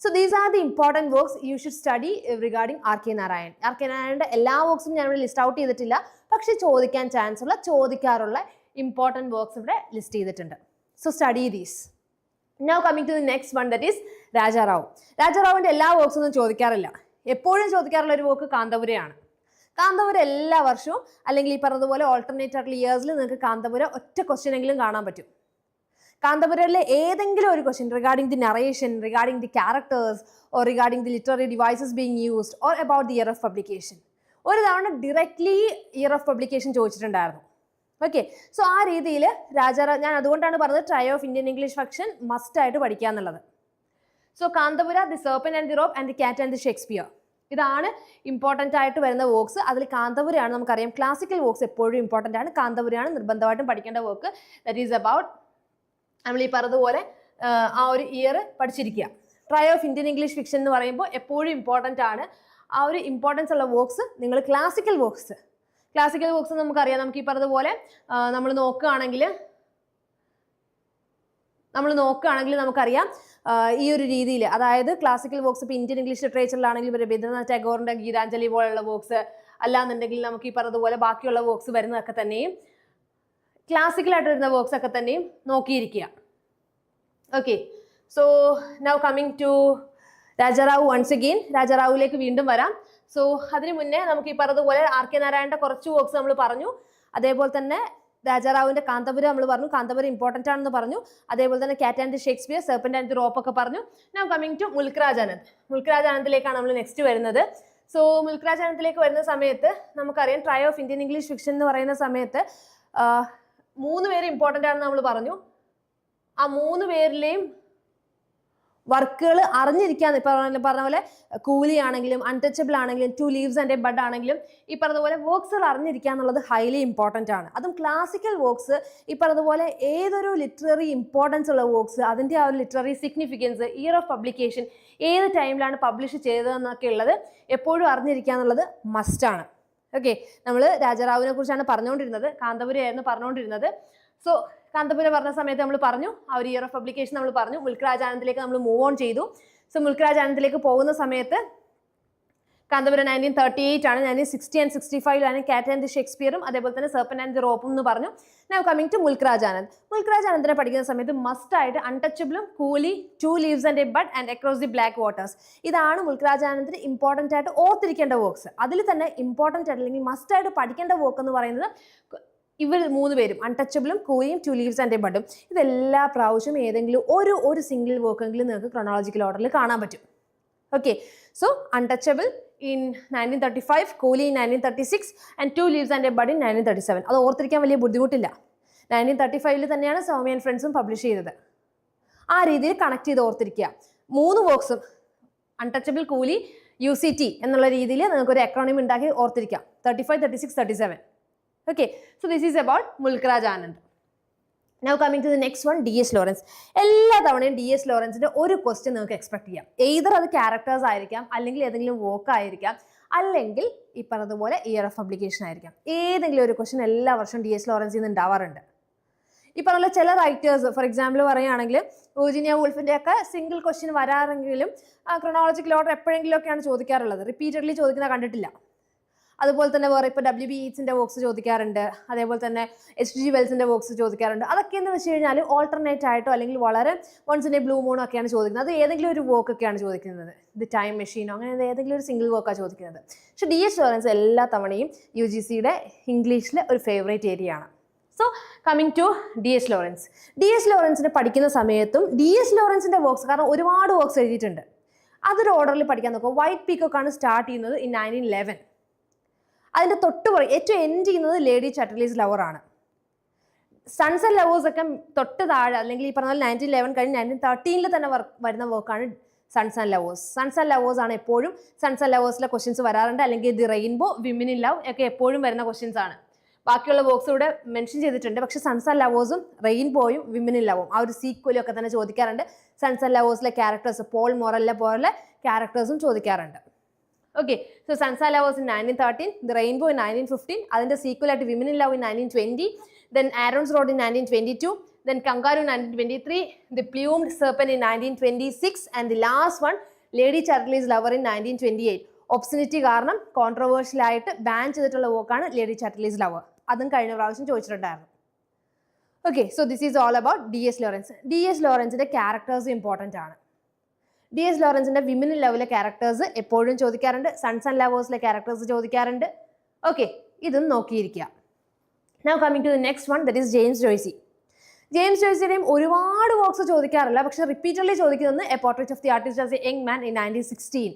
so these are the important works you should study regarding R K Narayan R K നാരായണന്റെ എല്ലാ വർക്ക്സും ഞാൻ ഇവിടെ ലിസ്റ്റ് ഔട്ട് ചെയ്തിട്ടില്ല. പക്ഷേ ചോദിക്കാൻ ചാൻസ് ഉള്ള ചോദിക്കാറുള്ള ഇമ്പോർട്ടന്റ് വർക്ക്സ് ഇവിടെ ലിസ്റ്റ് ചെയ്തിട്ടുണ്ട്. So study these now coming to the next one that is Raja Rao രാജാറാവുവിന്റെ എല്ലാ വർക്ക്സും ഒന്നും ചോദിക്കാറില്ല. എപ്പോഴും ചോദിക്കാറുള്ള ഒരു വോക്ക് കാന്തപുരയാണ്. കാന്തപുര എല്ലാ വർഷവും അല്ലെങ്കിൽ ഈ പറഞ്ഞതുപോലെ ഓൾട്ടർനേറ്റ് ആയിട്ടുള്ള ഇയേഴ്സിൽ നിങ്ങൾക്ക് കാന്തപുര ഒറ്റ ക്വസ്റ്റ്യൻ എങ്കിലും കാണാൻ പറ്റും. കാന്തപുരയിലെ ഏതെങ്കിലും ഒരു question regarding the narration regarding the characters or regarding the literary devices being used or about the year of publication ഒരു തവണ ഡിറക്ട്ലി ഇയർ ഓഫ് പബ്ലിക്കേഷൻ ചോദിച്ചിട്ടുണ്ടായിരുന്നു. ഓക്കെ സോ ആ രീതിയിൽ രാജാറ ഞാൻ അതുകൊണ്ടാണ് പറഞ്ഞത് trio of Indian English fiction must ആയിട്ട് പഠിക്കുക എന്നുള്ളത് so Kanthapura the serpent and the rope and the cat and the Shakespeare ഇതാണ് ഇമ്പോർട്ടന്റ് ആയിട്ട് വരുന്ന വോക്സ് അതിൽ കാന്തപുരയാണ് നമുക്കറിയാം. ക്ലാസിക്കൽ വോക്സ് എപ്പോഴും ഇമ്പോർട്ടന്റ് ആണ്. കാന്തപുരയാണ് നിർബന്ധമായിട്ടും പഠിക്കേണ്ട വോക്ക് ദറ്റ് ഈസ് അബൌട്ട് നമ്മൾ ഈ പറഞ്ഞതുപോലെ ആ, ഒരു year പഠിച്ചിരിക്കുക. Trio of Indian English fiction എന്ന് പറയുമ്പോൾ എപ്പോഴും ഇമ്പോർട്ടന്റ് ആണ്. ആ ഒരു ഇമ്പോർട്ടൻസ് ഉള്ള വോക്സ് നിങ്ങൾ ക്ലാസിക്കൽ വോക്സ് ക്ലാസിക്കൽ വോക്സ് നമുക്കറിയാം. നമുക്ക് ഈ പറഞ്ഞതുപോലെ നമ്മൾ നോക്കുകയാണെങ്കിൽ നമ്മൾ നോക്കുകയാണെങ്കിൽ നമുക്കറിയാം ഈ ഒരു രീതിയിൽ അതായത് ക്ലാസിക്കൽ വോക്സ് ഇപ്പോൾ ഇന്ത്യൻ ഇംഗ്ലീഷ് ലിറ്ററേച്ചറിലാണെങ്കിൽ രവീന്ദ്രനാഥ് ടാഗോറിന്റെ ഗീതാഞ്ജലി പോലുള്ള വോക്സ് അല്ലാന്നുണ്ടെങ്കിൽ നമുക്ക് ഈ പറഞ്ഞതുപോലെ ബാക്കിയുള്ള വോക്സ് വരുന്നതൊക്കെ തന്നെയും ക്ലാസിക്കലായിട്ട് വരുന്ന വർക്ക്സ് ഒക്കെ തന്നെയും നോക്കിയിരിക്കുക. Okay so now coming to Raja Rao once again രാജാറാവുലേക്ക് വീണ്ടും വരാം. സോ അതിന് മുന്നേ നമുക്ക് ഈ പറഞ്ഞതുപോലെ ആർ കെ നാരായണന്റെ കുറച്ച് വോക്സ് നമ്മൾ പറഞ്ഞു. അതേപോലെ തന്നെ രാജാറാവുവിന്റെ കാന്തപുരം നമ്മൾ പറഞ്ഞു. കാന്തപുരം ഇമ്പോർട്ടന്റ് ആണെന്ന് പറഞ്ഞു. അതേപോലെ തന്നെ cat and Shakespeare serpent and rope ഒക്കെ പറഞ്ഞു. Now coming to Mulk Raj Anand Mulk Raj നമ്മൾ നെക്സ്റ്റ് വരുന്നത്. സോ മുൽക്രാജ് ആനന്ദിലേക്ക് വരുന്ന സമയത്ത് നമുക്കറിയാം trio of Indian English fiction എന്ന് പറയുന്ന സമയത്ത് മൂന്ന് പേര് ഇമ്പോർട്ടന്റ് ആണെന്ന് നമ്മൾ പറഞ്ഞു. ആ മൂന്ന് പേരിലെയും വർക്കുകൾ അറിഞ്ഞിരിക്കാൻ ഇപ്പൊ പറഞ്ഞ പോലെ കൂലി ആണെങ്കിലും അൺടച്ചബിൾ ആണെങ്കിലും two leaves and a bud ആണെങ്കിലും ഈ പറഞ്ഞതുപോലെ വർക്ക്സുകൾ അറിഞ്ഞിരിക്കുക എന്നുള്ളത് ഹൈലി ഇമ്പോർട്ടന്റ് ആണ്. അതും ക്ലാസിക്കൽ വർക്ക്സ് ഈ പറഞ്ഞതുപോലെ ഏതൊരു ലിറ്റററി ഇമ്പോർട്ടൻസ് ഉള്ള വർക്ക്സ് അതിന്റെ ആ ഒരു literary significance year of publication ഏത് ടൈമിലാണ് പബ്ലിഷ് ചെയ്തതെന്നൊക്കെ ഉള്ളത് എപ്പോഴും അറിഞ്ഞിരിക്കുക എന്നുള്ളത് മസ്റ്റാണ് ഓക്കെ നമ്മൾ രാജാറാവുവിനെ കുറിച്ചാണ് പറഞ്ഞുകൊണ്ടിരുന്നത് കാന്തപുരയായിരുന്നു പറഞ്ഞുകൊണ്ടിരുന്നത് സോ കാന്തപുര പറഞ്ഞ സമയത്ത് നമ്മൾ പറഞ്ഞു. ആ ഒരു ഇയർ ഓഫ് പബ്ലിക്കേഷൻ നമ്മൾ പറഞ്ഞു. മുൽക്ക് ആനന്ദിലേക്ക് നമ്മൾ മൂവ് ഓൺ ചെയ്തു. സോ മുൽക്ക് ആനന്ദിലേക്ക് പോകുന്ന സമയത്ത് കാന്തപുരം നയന്റീൻ തേർട്ടി എയ്റ്റ് ആണ്. നയന്റീൻ സിക്സ്റ്റി ആൻഡ് സിക്സ്റ്റി ഫൈവിലാണ് കാറ്റ് ആൻഡ് ഷേക്സ്പിയറും അതേപോലെ തന്നെ സർപ്പൻ ആൻഡ് ദി റോപ്പും എന്ന് പറഞ്ഞു. നൗ കമ്മിങ് ടു മുൽക്ക് ആനന്ദ്. പഠിക്കുന്ന സമയത്ത് മസ്റ്റ് ആയിട്ട് അൺടച്ചബിളും coolie two leaves and a bud and across the black waters ഇതാണ് മുൽക്ക് ആനന്ദിന് ഇമ്പോർട്ടന്റ് ആയിട്ട് ഓർത്തിരിക്കേണ്ട വർക്ക്സ് അതിൽ തന്നെ ഇമ്പോർട്ടന്റ് ആയിട്ട് അല്ലെങ്കിൽ മസ്റ്റ് ആയിട്ട് പഠിക്കേണ്ട വർക്ക് എന്ന് പറയുന്നത് ഇവർ മൂന്ന് പേരും അൺടച്ചബിളും കൂലിയും ടു ലീവ്സ് ആൻഡ് എ ബഡും ഇതെല്ലാ പ്രാവശ്യം ഏതെങ്കിലും ഒരു ഒരു സിംഗിൾ വർക്കെങ്കിലും നിങ്ങൾക്ക് ക്രൊണോളജിക്കൽ ഓർഡറിൽ കാണാൻ പറ്റും. Okay so untouchable in nineteen thirty five coolie in nineteen thirty six and two leaves and a bud in nineteen thirty seven അത് ഓർത്തിരിക്കാൻ വലിയ ബുദ്ധിമുട്ടില്ല. നയന്റീൻ തേർട്ടി ഫൈവിൽ തന്നെയാണ് സൗമ്യ ആൻഡ് ഫ്രണ്ട്സും പബ്ലിഷ് ചെയ്തത്. ആ രീതിയിൽ കണക്ട് ചെയ്ത് ഓർത്തിരിക്കുക. മൂന്ന് വർക്ക്സും untouchable coolie U C T എന്നുള്ള രീതിയിൽ നിങ്ങൾക്ക് ഒരു എക്കോണമി ഉണ്ടാക്കി ഓർത്തിരിക്കാം. Thirty five thirty six thirty seven okay so this is about Mulk Raj Anand now coming to the next one D S Lawrence എല്ലാ തവണയും ഡി എസ് ലോറൻസിന്റെ ഒരു ക്വസ്റ്റ്യൻ നിങ്ങൾക്ക് എക്സ്പെക്ട് ചെയ്യാം. എയ്തർ അത് ക്യാരക്ടേഴ്സ് ആയിരിക്കാം അല്ലെങ്കിൽ ഏതെങ്കിലും വോക്ക് ആയിരിക്കാം അല്ലെങ്കിൽ ഈ പറഞ്ഞതുപോലെ ഇയർ ഓഫ് പബ്ലിക്കേഷൻ ആയിരിക്കാം. ഏതെങ്കിലും ഒരു ക്വസ്റ്റ്യൻ എല്ലാ വർഷവും ഡി എസ് ലോറൻസിൽ നിന്ന് ഉണ്ടാവാറുണ്ട്. ഈ പറഞ്ഞ ചില റൈറ്റേഴ്സ് ഫോർ എക്സാമ്പിൾ പറയുകയാണെങ്കിൽ ഊജിനിയ വൂൾഫിന്റെ ഒക്കെ സിംഗിൾ ക്വസ്റ്റ്യൻ വരാറെങ്കിലും ക്രോണോളജിക്കൽ ഓർഡർ എപ്പോഴെങ്കിലും ഒക്കെയാണ് ചോദിക്കാറുള്ളത്. റിപ്പീറ്റഡ്ലി ചോദിക്കുന്നത് കണ്ടിട്ടില്ല. അതുപോലെ തന്നെ വേറെ ഇപ്പോൾ ഡബ്ല്യു ബി വർക്ക്സ് ചോദിക്കാറുണ്ട്. അതേപോലെ തന്നെ എച്ച് ജി വെൽസിന്റെ വോക്സ് ചോദിക്കാറുണ്ട്. അതൊക്കെ എന്ന് വെച്ച് കഴിഞ്ഞാൽ ഓൾട്ടർനേറ്റ് ആയിട്ടോ അല്ലെങ്കിൽ വളരെ വൺസ് ഇൻ ബ്ലൂ മൂണോ ഒക്കെയാണ് ചോദിക്കുന്നത്. അത് ഏതെങ്കിലും ഒരു വർക്ക് ഒക്കെയാണ് ചോദിക്കുന്നത്. ഇത് ടൈം മെഷീനോ അങ്ങനെ ഏതെങ്കിലും ഒരു സിംഗിൾ വർക്കാണ് ചോദിക്കുന്നത്. പക്ഷേ ഡി എച്ച് ലോറൻസ് എല്ലാ തവണയും യു ജി സിയുടെ ഇംഗ്ലീഷിലെ ഒരു ഫേവറേറ്റ് ആണ്. So coming to D S Lawrence D S ലോറൻസിനെ പഠിക്കുന്ന സമയത്തും ഡി എസ് ലോറൻസിന്റെ വർക്ക്സ് കാരണം ഒരുപാട് വർക്ക്സ് എഴുതിയിട്ടുണ്ട്. അതൊരു ഓർഡറിൽ പഠിക്കാൻ നോക്കുക. വൈറ്റ് പീക്കൊക്കെയാണ് സ്റ്റാർട്ട് ചെയ്യുന്നത് ഇൻ നയന്റീൻ ലെവൻ അതിന്റെ തൊട്ട് പുറകെ ഏറ്റവും എൻഡ് ചെയ്യുന്നത് ലേഡി ചട്ടലീസ് ലവറാണ് സൺസ് ആൻഡ് ലവേഴ്സ് ഒക്കെ തൊട്ട് താഴെ അല്ലെങ്കിൽ ഈ പറഞ്ഞ നയന്റീൻ ലെവൻ കഴിഞ്ഞ് നയന്റീൻ തേർട്ടീനിൽ തന്നെ വർക്ക് വരുന്ന വർക്കാണ് sons and lovers sons and lovers ആണ് എപ്പോഴും സൺസ് ആൻഡ് ലവേഴ്സിലെ ക്വസ്റ്റ്യൻസ് വരാറുണ്ട്. അല്ലെങ്കിൽ the rainbow women in love ഒക്കെ എപ്പോഴും വരുന്ന ക്വസ്റ്റ്യൻസ് ആണ്. ബാക്കിയുള്ള ബോക്സ് ഇവിടെ മെൻഷൻ ചെയ്തിട്ടുണ്ട്. പക്ഷേ സൺസ് ആൻഡ് ലവേഴ്സും റെയിൻബോയും വിമിൻ ഇൻ ലവും ആ ഒരു സീക്വലും ഒക്കെ തന്നെ ചോദിക്കാറുണ്ട്. സൺസ് ആൻഡ് ലവേഴ്സിലെ ക്യാരക്ടേഴ്സ് പോൾ മൊറലിനെ പോലെ ക്യാരക്ടേഴ്സും ചോദിക്കാറുണ്ട്. Okay so sons and lovers in nineteen thirteen the rainbow in nineteen fifteen അതിന്റെ സീക്വൽ ആയിട്ട് women in love in nineteen twenty then Aaron's rod in nineteen twenty two then kangaroo nineteen twenty three the plumed serpent in nineteen twenty six and the last one lady Chatterley's lover in nineteen twenty eight obscenity കാരണം കോൺട്രവേഴ്ഷ്യൽ ആയിട്ട് ബാൻ ചെയ്തിട്ടുള്ള വോക്കാണ് ലേഡി ചർലീസ് ലവർ അതും കഴിഞ്ഞ പ്രാവശ്യം ചോദിച്ചിട്ടുണ്ടായിരുന്നു. Okay so this is all about D S Lawrence D S ലോറൻസിന്റെ characters important ആണ്. ഡി എസ് ലോറൻസിന്റെ വിമൻ ലവിലെ ക്യാരക്ടേഴ്സ് എപ്പോഴും ചോദിക്കാറുണ്ട്. സൺസ് ആൻഡ് ലവേഴ്സിലെ ക്യാരക്ടേഴ്സ് ചോദിക്കാറുണ്ട്. ഓക്കെ ഇതും നോക്കിയിരിക്കുക. Now coming to the next one that is James Joyce James ജോയ്സിയുടെയും ഒരുപാട് വർക്ക്സ് ചോദിക്കാറില്ല. പക്ഷെ റിപ്പീറ്റഡ്ലി ചോദിക്കുന്നത് a portrait of the artist as a young man in nineteen sixteen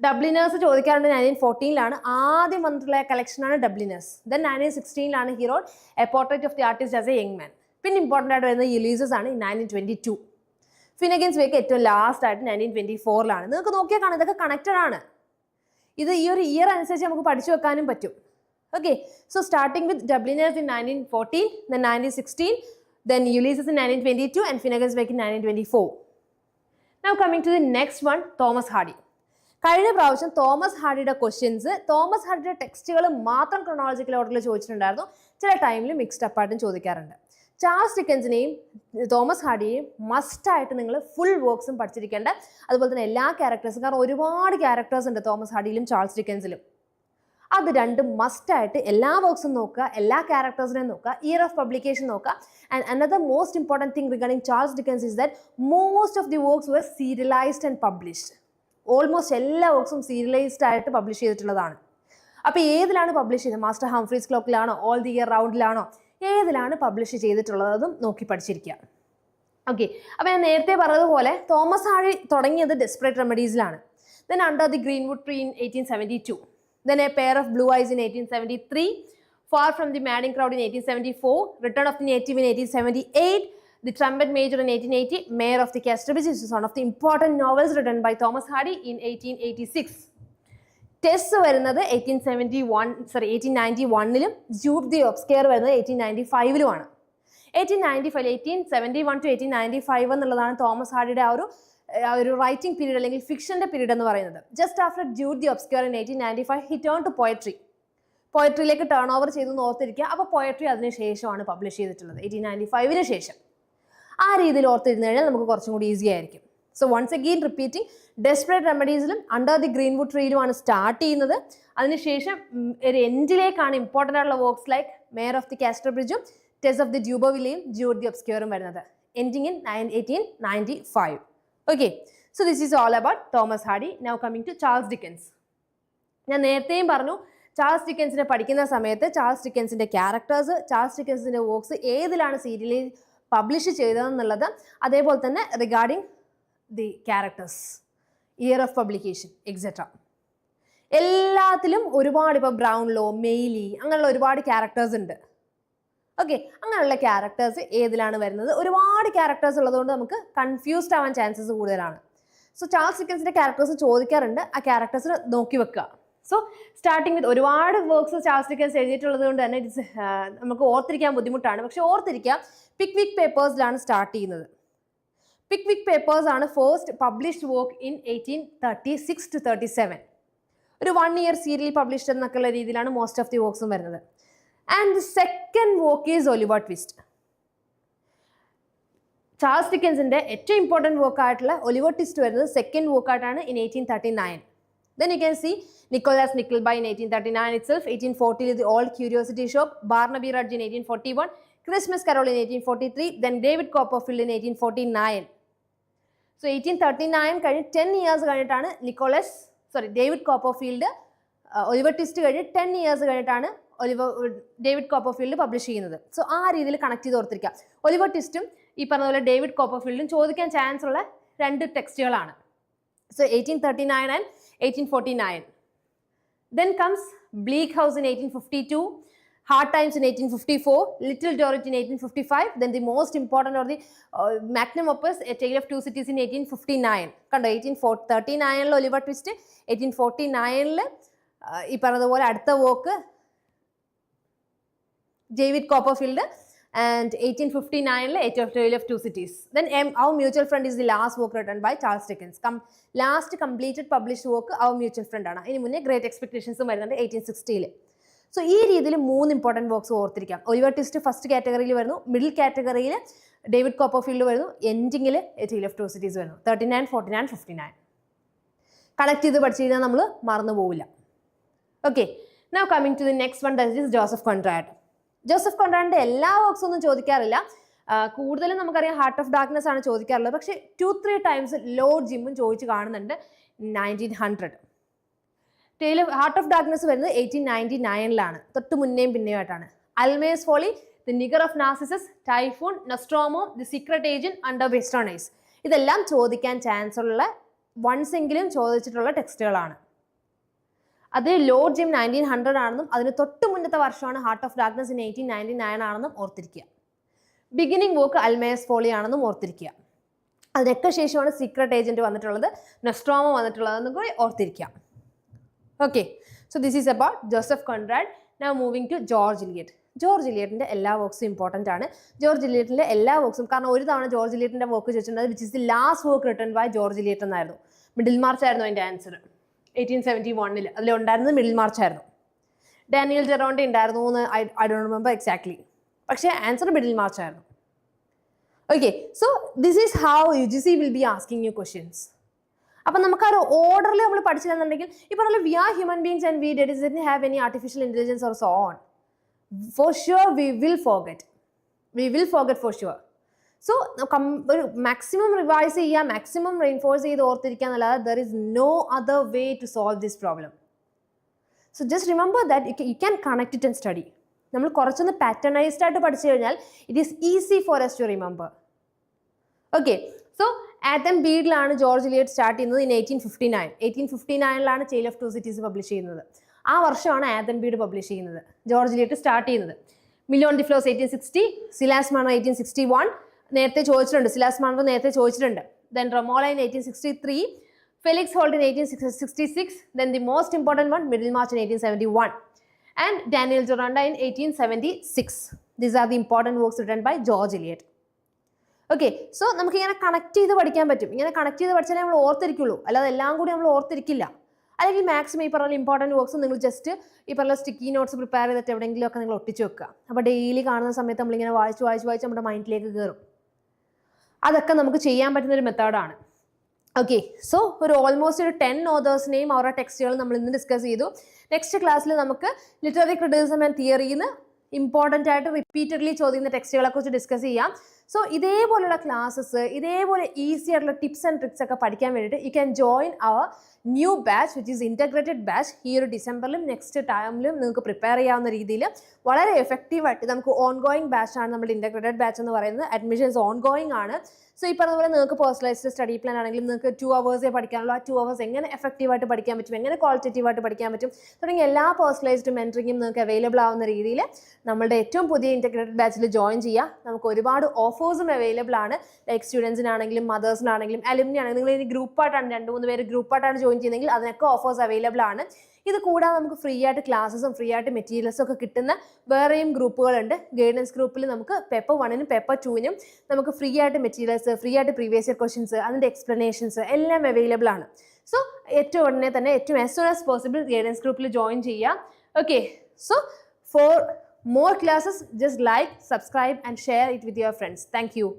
Dubliners ചോദിക്കാറുണ്ട് നയന്റീൻ ഫോർട്ടീനിലാണ് ആദ്യം വന്നിട്ടുള്ള കളക്ഷനാണ് Dubliners then nineteen സിക്സ്റ്റീനിലാണ് hero a portrait of the artist as a young man പിന്നെ ഇമ്പോർട്ടന്റ് ആയിട്ട് വരുന്നത് യുലീസസ് ആണ് nineteen twenty two Finnegans wake ഏറ്റവും ലാസ്റ്റ് ആയിട്ട് നയന്റീൻ ട്വന്റി ഫോറിലാണ് നിങ്ങൾക്ക് നോക്കിയാൽ കാണാം ഇതൊക്കെ കണക്റ്റഡ് ആണ്. ഇത് ഈ ഒരു ഇയർ അനുസരിച്ച് നമുക്ക് പഠിച്ചു വെക്കാനും പറ്റും. Okay so starting with Dubliners in nineteen fourteen then nineteen sixteen then Ulysses in nineteen twenty two and Finnegans wake in nineteen twenty four now coming to the next one Thomas Hardy കഴിഞ്ഞ പ്രാവശ്യം തോമസ് ഹാഡിയുടെ ക്വസ്റ്റ്യൻസ് തോമസ് ഹാഡിയുടെ ടെക്സ്റ്റുകൾ മാത്രം ക്രോണോളജിക്കൽ ഓർഡറിൽ ചോദിച്ചിട്ടുണ്ടായിരുന്നു. ചില ടൈമിൽ മിക്സ്ഡ് അപ്പായിട്ടും ചോദിക്കാറുണ്ട്. ചാൾസ് ഡിക്കൻസിനെയും തോമസ് ഹാർഡിയെയും മസ്റ്റായിട്ട് നിങ്ങൾ ഫുൾ വർക്ക്സും പഠിച്ചിരിക്കേണ്ട. അതുപോലെ തന്നെ എല്ലാ ക്യാരക്ടേഴ്സും കാരണം ഒരുപാട് ക്യാരക്ടേഴ്സ് ഉണ്ട് തോമസ് ഹാർഡിയിലും ചാൾസ് ഡിക്കൻസിലും അത് രണ്ടും മസ്റ്റായിട്ട് എല്ലാ വർക്ക്സും നോക്കുക എല്ലാ ക്യാരക്ടേഴ്സിനെയും നോക്കുക ഇയർ ഓഫ് പബ്ലിക്കേഷൻ നോക്കുക. And another most important thing regarding Charles Dickens is that most of the works were serialised and published almost എല്ലാ വർക്ക്സും സീരിയലൈസ്ഡ് ആയിട്ട് പബ്ലിഷ് ചെയ്തിട്ടുള്ളതാണ്. അപ്പോൾ ഏതിലാണ് പബ്ലിഷ് ചെയ്തത് മാസ്റ്റർ ഹംഫ്രീസ് ക്ലോക്കിലാണോ ഓൾ ദി ഇയർ റൗണ്ടിലാണോ ഏതിലാണ് പബ്ലിഷ് ചെയ്തിട്ടുള്ളതും? നോക്കി പഠിച്ചിരിക്കുക ഓക്കെ അപ്പോൾ ഞാൻ നേരത്തെ പറഞ്ഞതുപോലെ തോമസ് ആഴി തുടങ്ങിയത് desperate റെമഡീസിലാണ് then under the Greenwood tree in eighteen seventy two then a pair of blue eyes in eighteen seventy three far from the madding crowd in eighteen seventy four return of the native in eighteen seventy eight the trumpet major in eighteen eighty mayor of the Casterbridge is one of the important novels written by Thomas Hardy in eighteen eighty six Tess വരുന്നത് eighteen seventy one sorry eighteen ninety വണ്ണിലും Jude the obscure വരുന്നത് eighteen ninety ഫൈവിലുമാണ് eighteen ninety five eighteen seventy one two eighteen ninety five എന്നുള്ളതാണ് തോമസ് ഹാഡിയുടെ ആ ഒരു ഒരു റൈറ്റിംഗ് പീരീഡ് അല്ലെങ്കിൽ ഫിക്ഷന്റെ പീരീഡ് എന്ന് പറയുന്നത്. Just after Jude the obscure in eighteen ninety five he turn to poetry പോയട്രിയിലേക്ക് turn over ചെയ്ത് ഓർത്തിരിക്കുക. അപ്പോൾ പോയട്രി അതിന് ശേഷമാണ് പബ്ലിഷ് ചെയ്തിട്ടുള്ളത് എയ്റ്റീൻ നയന്റി ഫൈവിന് ശേഷം. ആ രീതിയിൽ ഓർത്തിരുന്നു കഴിഞ്ഞാൽ നമുക്ക് കുറച്ചും കൂടി ഈസി ആയിരിക്കും. So once again repeating desperate റെമഡീസിലും under the Greenwood ട്രീയിലുമാണ് സ്റ്റാർട്ട് ചെയ്യുന്നത്. അതിനുശേഷം ഒരു എൻഡിലേക്കാണ് ഇമ്പോർട്ടന്റ് ആയിട്ടുള്ള works like mayor of the castor ബ്രിഡ്ജും ടെസ് ഓഫ് ദി ജൂബോവിലയും ജ്യൂഡ് ദി ഒബ്സ്ക്യൂറും വരുന്നത്. Ending in nine eighteen ninety five okay so this is all about Thomas Hardy now coming to Charles Dickens ഞാൻ നേരത്തെയും പറഞ്ഞു ചാൾസ് ഡിക്കൻസിനെ പഠിക്കുന്ന സമയത്ത് ചാൾസ് ഡിക്കൻസിന്റെ ക്യാരക്ടേഴ്സ് ചാൾസ് ഡിക്കൻസിന്റെ വർക്ക്സ് ഏതിലാണ് സീരിയലിൽ പബ്ലിഷ് ചെയ്തതെന്നുള്ളത് അതേപോലെ തന്നെ regarding the characters year of publication etcetera എല്ലാത്തിലും ഒരുപാട് ഇപ്പോൾ ബ്രൗൺലോ മെയ്ലി അങ്ങനെയുള്ള ഒരുപാട് ക്യാരക്ടേഴ്സ് ഉണ്ട്. ഓക്കെ അങ്ങനെയുള്ള ക്യാരക്ടേഴ്സ് ഏതിലാണ് വരുന്നത്? ഒരുപാട് ക്യാരക്ടേഴ്സ് ഉള്ളതുകൊണ്ട് നമുക്ക് കൺഫ്യൂസ്ഡ് ആവാൻ ചാൻസസ് കൂടുതലാണ്. സോ ചാൾസ് ഡിക്കൻസിന്റെ ക്യാരക്ടേഴ്സ് ചോദിക്കാറുണ്ട്. ആ ക്യാരക്ടേഴ്സ് നോക്കി വെക്കുക. സോ സ്റ്റാർട്ടിങ് വിത്ത് ഒരുപാട് വർക്ക്സ് ചാൾസ് ഡിക്കൻസ് എഴുതിയിട്ടുള്ളത് കൊണ്ട് തന്നെ ഇറ്റ്സ് നമുക്ക് ഓർത്തിരിക്കാൻ ബുദ്ധിമുട്ടാണ്. പക്ഷെ ഓർത്തിരിക്കുക പിക് വിക് പേപ്പേഴ്സിലാണ് സ്റ്റാർട്ട് ചെയ്യുന്നത്. പിക് വിക് പേപ്പേഴ്സ് ആണ് first published work in eighteen thirty six to thirty seven ഒരു വൺ ഇയർ സീരിയൽ പബ്ലിഷ്ഡ് എന്നൊക്കെയുള്ള രീതിയിലാണ് മോസ്റ്റ് ഓഫ് ദി വർക്ക്സും വരുന്നത്. And the second work is Oliver Twist Charles ഡിക്കൻസിന്റെ ഏറ്റവും ഇമ്പോർട്ടന്റ് വർക്ക് ആയിട്ടുള്ള ഒലിവർ ട്വിസ്റ്റ് വരുന്നത് സെക്കൻഡ് വർക്ക് ആയിട്ടാണ് in eighteen thirty nine then you can see Nicholas Nickleby in eighteen thirty nine itself eighteen ഫോർട്ടിയിൽ the old curiosity shop Barnaby Rudge in eighteen forty one Christmas carol in eighteen forty three then David Copperfield in eighteen forty nine so eighteen thirty nine കഴിഞ്ഞ് ടെൻ ഇയേഴ്സ് കഴിഞ്ഞിട്ടാണ് Nicholas sorry David Copperfield Oliver Twist കഴിഞ്ഞ് ടെൻ ഇയേഴ്സ് കഴിഞ്ഞിട്ടാണ് ഒലിവർ ഡേവിഡ് കോപ്പർഫീൽഡ് പബ്ലിഷ് ചെയ്യുന്നത്. സോ ആ രീതിയിൽ കണക്ട് ചെയ്ത് ഓർത്തിരിക്കുക. ഒലിവർ ട്വിസ്റ്റും ഈ പറഞ്ഞ പോലെ ഡേവിഡ് കോപ്പർഫീൽഡും ചോദിക്കാൻ ചാൻസ് ഉള്ള രണ്ട് ടെക്സ്റ്റുകളാണ് so eighteen thirty nine and eighteen forty nine then comes Bleak House in eighteen fifty two four little Dorrit in eighteen fifty five then the most important or the magnum opus a tale of two cities in eighteen fifty nine കണ്ടോ? എയ്റ്റീൻ ഫോർ തേർട്ടി നയനിൽ ഒലിവർ ട്വിസ്റ്റ് എയ്റ്റീൻ ഫോർട്ടി നയനിൽ ഈ പറഞ്ഞതുപോലെ അടുത്ത work David Copperfield and eighteen fifty നയനിൽ tale of tale of two cities then um our mutual friend is the last work written by Charles Dickens come last completed publish work our mutual friend ആണ്. ഇനി മുന്നേ ഗ്രേറ്റ് എക്സ്പെക്ടേഷൻസും വരുന്നുണ്ട് എയ്റ്റീൻ സിക്സ്റ്റിയിൽ സോ ഈ രീതിയിൽ മൂന്ന് ഇമ്പോർട്ടന്റ് വർക്ക്സ് ഓർത്തിരിക്കാം. ഒലിവർ ട്വിസ്റ്റ് ഫസ്റ്റ് കാറ്റഗറിയിൽ വരുന്നു. മിഡിൽ കാറ്റഗറിയിൽ ഡേവിഡ് കോപ്പർഫീൽഡ് വരുന്നു. എൻഡിങ്ങിൽ എയ്റ്റ് ഓഫ് ടു സിറ്റീസ് വരുന്നു. Thirty nine forty nine fifty nine connect ചെയ്ത് പഠിച്ചു കഴിഞ്ഞാൽ നമ്മൾ മറന്നു പോവില്ല. Okay now coming to the next one that is Joseph Conrad Joseph കോൺട്രാഡിന്റെ എല്ലാ വർക്ക്സും ഒന്നും ചോദിക്കാറില്ല. കൂടുതലും നമുക്കറിയാം ഹാർട്ട് ഓഫ് ഡാർക്ക്നെസ് ആണ് ചോദിക്കാറുള്ളത്. പക്ഷേ ടു ത്രീ ടൈംസ് ലോഡ് ജിമ്മും ചോദിച്ച് കാണുന്നുണ്ട്. Nineteen hundred tale heart of darkness വരുന്നത് എയ്റ്റീൻ നയന്റി നയനിലാണ് തൊട്ട് മുന്നേയും പിന്നെയുമായിട്ടാണ്. Almayer's folly the nigger of Narcissus typhoon Nostromo the secret agent under Western eyes ഇതെല്ലാം ചോദിക്കാൻ ചാൻസ് ഉള്ള വൺസ് എങ്കിലും ചോദിച്ചിട്ടുള്ള ടെക്സ്റ്റുകളാണ് അത് ലോഡ് ജിം നയന്റീൻ ഹൺഡ്രഡ് ആണെന്നും അതിന് തൊട്ട് മുന്നത്തെ വർഷമാണ് heart of darkness in eighteen ninety nine ആണെന്നും ഓർത്തിരിക്കുക. ബിഗിനിങ് വോക്ക് അൽമേസ് ഫോളി ആണെന്നും ഓർത്തിരിക്കുക. അതിനൊക്കെ ശേഷമാണ് സീക്രട്ട് ഏജന്റ് വന്നിട്ടുള്ളത് നെസ്ട്രോമോ വന്നിട്ടുള്ളതെന്നും കൂടി ഓർത്തിരിക്കുക. Okay so this is about Joseph Conrad now moving to George Eliot George ഇലിയറ്റിന്റെ എല്ലാ വർക്ക്സും ഇമ്പോർട്ടന്റ് ആണ്. ജോർജ് ഇലിയറ്റിന്റെ എല്ലാ വർക്ക്സും കാരണം ഒരു തവണ ജോർജ് ഇലിയറ്റിന്റെ വർക്ക് ചോദിച്ചിട്ടുണ്ട് which is the last work written by George Eliot എന്നായിരുന്നു. മിഡിൽ മാർച്ച് ആയിരുന്നു അതിന്റെ ആൻസർ എയ്റ്റീൻ സെവന്റി വണ്ണിൽ അതിലുണ്ടായിരുന്നത് മിഡിൽ മാർച്ച് ആയിരുന്നു. ഡാനിയൽ ജെറോണ്ടി ഉണ്ടായിരുന്നു എന്ന് I I don't remember exactly പക്ഷേ ആൻസർ മിഡിൽ മാർച്ച് ആയിരുന്നു. Okay so this is how U G C will be asking you questions അപ്പം നമുക്ക് ആ ഒരു ഓർഡറിൽ നമ്മൾ പഠിച്ചില്ലെന്നുണ്ടെങ്കിൽ ഈ പറഞ്ഞ we are human beings and we debt have any artificial intelligence or so on for sure we will forget we will forget for sure so ഒരു മാക്സിമം റിവൈസ് ചെയ്യുക മാക്സിമം റെയിൻഫോഴ്സ് ചെയ്ത് ഓർത്തിരിക്കുക എന്നല്ലാതെ there is no other way to solve this problem so just remember that you can connect it and study നമ്മൾ കുറച്ചൊന്ന് പാറ്റേണൈസ്ഡ് ആയിട്ട് പഠിച്ചു കഴിഞ്ഞാൽ it is easy for us to remember okay so Adam ബീഡിലാണ് George Eliot start ചെയ്യുന്നത് in eighteen fifty nine eighteen fifty നയനിലാണ് tale of two cities publish ചെയ്യുന്നത്. ആ വർഷമാണ് ആത്തം ബീഡ് പബ്ലിഷ് ചെയ്യുന്നത്. ജോർജ് ലിയറ്റ് സ്റ്റാർട്ട് ചെയ്യുന്നത്. Mill on the Floss eighteen sixty Silas Marner eighteen sixty one നേരത്തെ ചോദിച്ചിട്ടുണ്ട്. സിലാസ് മാണർ നേരത്തെ ചോദിച്ചിട്ടുണ്ട്. Then Romola in eighteen sixty three Felix Holt in eighteen sixty six then the most important one Middlemarch in eighteen seventy one and Daniel Deronda in eighteen seventy six these are the important works written by George Eliot okay so നമുക്ക് ഇങ്ങനെ കണക്ട് ചെയ്ത് പഠിക്കാൻ പറ്റും. ഇങ്ങനെ കണക്ട് ചെയ്ത് പഠിച്ചാലേ നമ്മൾ ഓർത്തിരിക്കുള്ളൂ. അല്ലാതെ എല്ലാം കൂടി നമ്മൾ ഓർത്തിരിക്കില്ല. അല്ലെങ്കിൽ മാക്സിമം ഈ പറഞ്ഞ ഇമ്പോർട്ടന്റ് വർക്ക്സ് നിങ്ങൾ ജസ്റ്റ് ഈ പറഞ്ഞ സ്റ്റിക്കി നോട്ട്സ് പ്രിപ്പയർ ചെയ്തിട്ട് എവിടെയെങ്കിലും ഒക്കെ നിങ്ങൾ ഒട്ടിച്ച് വെക്കുക. അപ്പോൾ ഡെയിലി കാണുന്ന സമയത്ത് നമ്മളിങ്ങനെ വായിച്ച് വായിച്ച് വായിച്ച് നമ്മുടെ മൈൻഡിലേക്ക് കയറും അതൊക്കെ നമുക്ക് ചെയ്യാൻ പറ്റുന്ന ഒരു മെത്തേഡാണ് ഓക്കെ സോ ഒരു ഓൾമോസ്റ്റ് ഒരു ടെൻ ഓതേഴ്സിനെയും അവരുടെ ടെക്സ്റ്റുകൾ നമ്മൾ ഇന്ന് ഡിസ്കസ് ചെയ്തു. നെക്സ്റ്റ് ക്ലാസ്സിൽ നമുക്ക് ലിറ്റററി ക്രിറ്റിസിസം ആൻഡ് തിയറിയിൽ നിന്ന് ഇമ്പോർട്ടന്റ് ആയിട്ട് റിപ്പീറ്റഡ്ലി ചോദിക്കുന്ന ടെക്സ്റ്റുകളെ കുറിച്ച് ഡിസ്കസ് ചെയ്യാം. സോ ഇതേപോലുള്ള ക്ലാസ്സസ് ഇതേപോലെ ഈസി ആയിട്ടുള്ള ടിപ്സ് ആൻഡ് ട്രിക്സ് ഒക്കെ പഠിക്കാൻ വേണ്ടിയിട്ട് you can join our new batch which is integrated batch ഈ ഒരു ഡിസംബറിലും നെക്സ്റ്റ് ടൈമിലും നിങ്ങൾക്ക് പ്രിപ്പയർ ചെയ്യാവുന്ന രീതിയിൽ വളരെ എഫക്റ്റീവായിട്ട് നമുക്ക് ഓൺ ഗോയിങ് ബാച്ചാണ് നമ്മുടെ ഇന്റഗ്രേറ്റഡ് ബാച്ച് എന്ന് പറയുന്നത്. അഡ്മിഷൻസ് ഓൺ ഗോയിങ് ആണ്. സോ ഈ പറഞ്ഞ നിങ്ങൾക്ക് പേഴ്സണലൈസ്ഡ് സ്റ്റഡി പ്ലാൻ ആണെങ്കിലും നിങ്ങൾക്ക് ടു അവേഴ്സേ പഠിക്കാനുള്ളൂ. ആ ടു അവേഴ്സ് എങ്ങനെ എഫക്റ്റീവായിട്ട് പഠിക്കാൻ പറ്റും? എങ്ങനെ ക്വാളിറ്റേറ്റീവായിട്ട് പഠിക്കാൻ പറ്റും? തുടങ്ങിയ എല്ലാ പേഴ്സണലൈസ്ഡ് മെന്ററിങ്ങും നിങ്ങൾക്ക് അവൈലബിൾ ആവുന്ന രീതിയിൽ നമ്മുടെ ഏറ്റവും പുതിയ ഇന്റഗ്രേറ്റഡ് ബാച്ചിൽ ജോയിൻ ചെയ്യുക നമുക്ക് ഒരുപാട് ഓഫേഴ്സും അവൈലബിൾ ആണ്. ലൈക്ക് സ്റ്റുഡൻസിനാണെങ്കിലും മദേഴ്സിനാണെങ്കിലും അലുമിനി ആണെങ്കിലും നിങ്ങൾ ഇനി ഗ്രൂപ്പായിട്ടാണ് രണ്ട് മൂന്ന് പേര് ഗ്രൂപ്പായിട്ടാണ് ജോയിൻ ചെയ്യുന്നതെങ്കിൽ അതിനൊക്കെ ഓഫേഴ്സ് അവൈലബിൾ ആണ്. ഇത് കൂടാതെ നമുക്ക് ഫ്രീ ആയിട്ട് ക്ലാസ്സസും ഫ്രീ ആയിട്ട് മെറ്റീരിയൽസും ഒക്കെ കിട്ടുന്ന വേറെയും ഗ്രൂപ്പുകളുണ്ട് ഗൈഡൻസ് ഗ്രൂപ്പിൽ നമുക്ക് പേപ്പർ വണ്ണിനും പേപ്പർ ടുവിനും നമുക്ക് ഫ്രീ ആയിട്ട് മെറ്റീരിയൽസ് ഫ്രീ ആയിട്ട് പ്രീവിയസ് ഇയർ ക്വസ്റ്റ്യൻസ് അതിന്റെ എക്സ്പ്ലനേഷൻസ് എല്ലാം അവൈലബിൾ ആണ്. സോ ഏറ്റവും ഉടനെ തന്നെ ഏറ്റവും as soon as possible guidance ഗ്രൂപ്പിൽ ജോയിൻ ചെയ്യാം okay so for more classes just like subscribe and share it with your friends. Thank you